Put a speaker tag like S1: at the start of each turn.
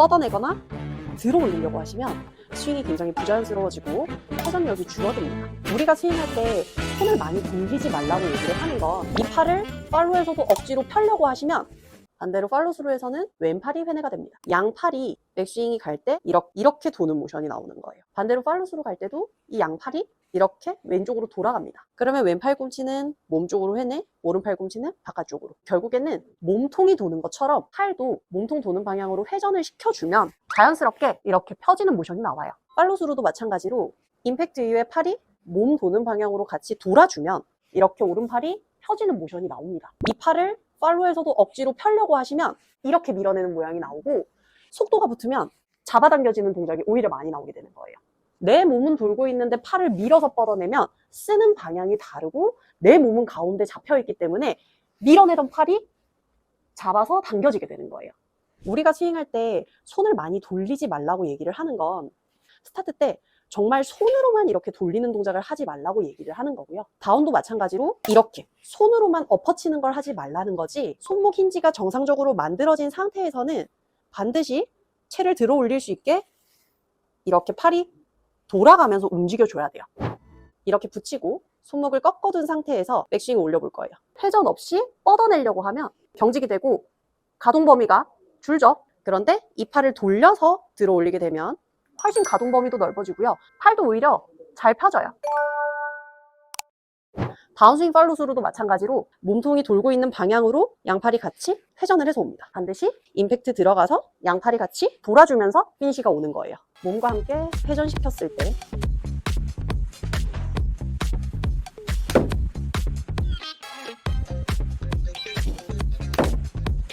S1: 뻗어내거나 들어 올리려고 하시면 스윙이 굉장히 부자연스러워지고 회전력이 줄어듭니다. 우리가 스윙할 때 손을 많이 돌리지 말라고 얘기를 하는 건 이 팔을 팔로에서도 억지로 펴려고 하시면 반대로 팔로스루에서는 왼팔이 회내가 됩니다. 양팔이 백스윙이 갈때 이렇게 도는 모션이 나오는 거예요. 반대로 팔로스루 갈 때도 이 양팔이 이렇게 왼쪽으로 돌아갑니다. 그러면 왼팔 꿈치는 몸쪽으로 회내, 오른팔 꿈치는 바깥쪽으로. 결국에는 몸통이 도는 것처럼 팔도 몸통 도는 방향으로 회전을 시켜주면 자연스럽게 이렇게 펴지는 모션이 나와요. 팔로스루도 마찬가지로 임팩트 이후에 팔이 몸 도는 방향으로 같이 돌아주면 이렇게 오른팔이 펴지는 모션이 나옵니다. 이 팔을 팔로에서도 억지로 펴려고 하시면 이렇게 밀어내는 모양이 나오고 속도가 붙으면 잡아당겨지는 동작이 오히려 많이 나오게 되는 거예요. 내 몸은 돌고 있는데 팔을 밀어서 뻗어내면 쓰는 방향이 다르고 내 몸은 가운데 잡혀 있기 때문에 밀어내던 팔이 잡아서 당겨지게 되는 거예요. 우리가 스윙할 때 손을 많이 돌리지 말라고 얘기를 하는 건 스타트 때 정말 손으로만 이렇게 돌리는 동작을 하지 말라고 얘기를 하는 거고요. 다운도 마찬가지로 이렇게 손으로만 엎어치는 걸 하지 말라는 거지 손목 힌지가 정상적으로 만들어진 상태에서는 반드시 채를 들어 올릴 수 있게 이렇게 팔이 돌아가면서 움직여줘야 돼요. 이렇게 붙이고 손목을 꺾어둔 상태에서 백스윙을 올려볼 거예요. 회전 없이 뻗어내려고 하면 경직이 되고 가동 범위가 줄죠. 그런데 이 팔을 돌려서 들어 올리게 되면 훨씬 가동 범위도 넓어지고요. 팔도 오히려 잘 펴져요. 다운스윙 팔로스루도 마찬가지로 몸통이 돌고 있는 방향으로 양팔이 같이 회전을 해서 옵니다. 반드시 임팩트 들어가서 양팔이 같이 돌아주면서 피니시가 오는 거예요. 몸과 함께 회전시켰을 때